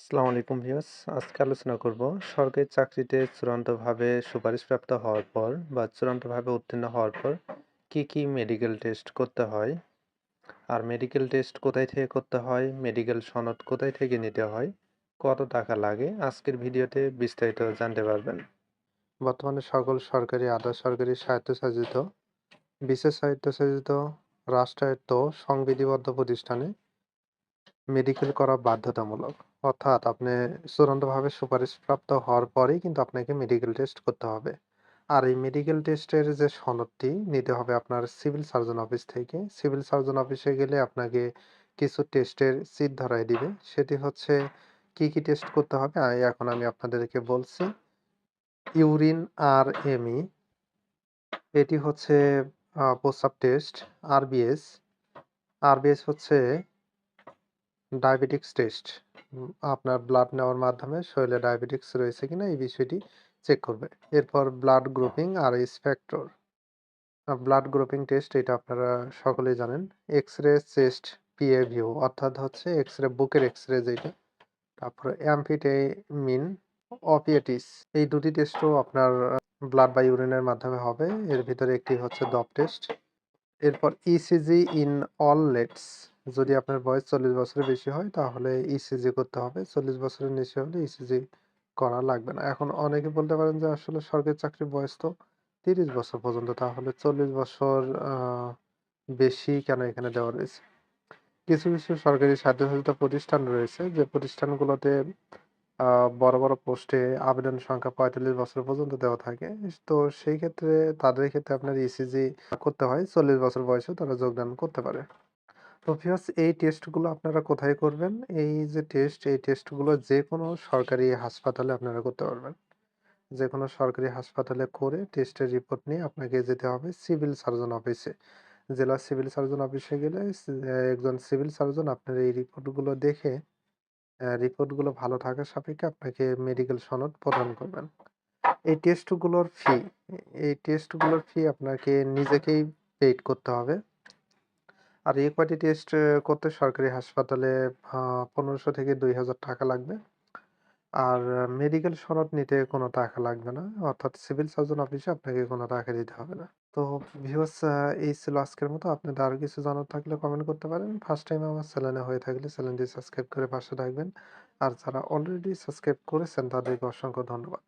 আসসালামু আলাইকুম ভিউয়ার্স। আজকে আলোচনা করব সরকারি চাকরিতে চূড়ান্তভাবে সুপারিশপ্রাপ্ত হওয়ার পর বা চূড়ান্তভাবে উত্তীর্ণ হওয়ার পর কি কি মেডিকেল টেস্ট করতে হয়? আর মেডিকেল টেস্ট কোথায় থেকে করতে হয়? মেডিকেল সনদ কোথায় থেকে নিতে হয়? কত টাকা লাগে? আজকের ভিডিওতে বিস্তারিত জানতে পারবেন। বর্তমানে সকল সরকারি আধা সরকারি স্বায়ত্তশাসিত বিশেষ স্বায়ত্তশাসিত রাষ্ট্রায়ত্ত, সংবিধিবদ্ধ প্রতিষ্ঠানে মেডিকেল করা বাধ্যতামূলক। অর্থাৎ আপনি চূড়ান্তভাবে সুপারিশপ্রাপ্ত হওয়ার পরেই কিন্তু আপনাকে মেডিকেল টেস্ট করতে হবে। আর এই মেডিকেল টেস্টের যে সনদটি নিতে হবে আপনার সিভিল সার্জন অফিস থেকে। সিভিল সার্জন অফিসে গেলে আপনাকে কিছু টেস্টের সিট ধরাই দিবে। সেটি হচ্ছে কি কি টেস্ট করতে হবে? এখন আমি আপনাদেরকে বলছি। ইউরিন আর এমই এটি হচ্ছে প্রস্রাব টেস্ট আরবিএস আরবিএস হচ্ছে ডায়াবেটিক্স টেস্ট। আপনার ব্লাড নেওয়ার মাধ্যমে শরীরে ডায়াবেটিক্স রয়েছে কিনা এই বিষয়টি চেক করবে। এরপর ব্লাড গ্রুপিং আর স্পেক্টর ব্লাড গ্রুপিং টেস্ট এটা আপনারা সকলেই জানেন। X ray chest PA view অর্থাৎ হচ্ছে এক্স রে বুকের এক্স রে যেটা। তারপরে অ্যাম্ফিটেমিন অপিয়েটিস এই দুটি টেস্টও আপনার ব্লাড বা ইউরিনের মাধ্যমে হবে। এর ভিতরে একটি হচ্ছে দপ টেস্ট এরপর ইসিজি ইন অল লেটস যদি আপনার বয়স চল্লিশ বছরের বেশি হয়, তাহলে ইসিজি করতে হবে। চল্লিশ বছরের নিচে হলে ইসিজি করা লাগবে না। এখন অনেকে বলতে পারেন যে, আসলে সরকারি চাকরির বয়স তো তিরিশ বছর পর্যন্ত, তাহলে চল্লিশ বছর বেশি কেন এখানে দেওয়া রয়েছে? কিছু কিছু সরকারি স্বায়ত্তশাসিত প্রতিষ্ঠান রয়েছে, যে প্রতিষ্ঠানগুলোতে বড় বড় পোস্টে আবেদন সংখ্যা পঁয়তাল্লিশ বছর পর্যন্ত দেওয়া থাকে। তো সেই ক্ষেত্রে, তাদের ক্ষেত্রে আপনার ইসিজি করতে হয়। চল্লিশ বছর বয়সেও তারা যোগদান করতে পারে। তো এই টেস্টগুলো আপনারা কোথায় করবেন? এই যে টেস্ট, এই টেস্টগুলো যে কোনো সরকারি হাসপাতালে আপনারা করতে পারবেন। যে কোনো সরকারি হাসপাতালে করে টেস্টের রিপোর্ট নিয়ে আপনাকে যেতে হবে সিভিল সার্জন অফিসে। জেলা সিভিল সার্জন অফিসে গেলে একজন সিভিল সার্জন আপনার এই রিপোর্টগুলো দেখে রিপোর্টগুলো ভালো থাকার সাপেক্ষে আপনাকে মেডিকেল সনদ প্রদান করবেন। এই টেস্টগুলোর ফি, এই টেস্টগুলোর ফি আপনাকে নিজেকেই পেইড করতে হবে। আর এই টেস্ট করতে সরকারি হাসপাতালে পনেরোশো থেকে দুই হাজার টাকা লাগবে। আর মেডিকেল সনদ নিতে কোনো টাকা লাগবে না। অর্থাৎ সিভিল সার্জন অফিসে আপনাকে কোনো টাকা দিতে হবে না। তো ভিউয়ার্স এই ছিল আজকের মতো। আপনাদের আরও কিছু জানার থাকলে কমেন্ট করতে পারেন। ফার্স্ট টাইম আমার চ্যানেলে হয়ে থাকলে চ্যানেলটি সাবস্ক্রাইব করে পাশে থাকবেন। আর যারা অলরেডি সাবস্ক্রাইব করেছেন, তাদেরকে অসংখ্য ধন্যবাদ।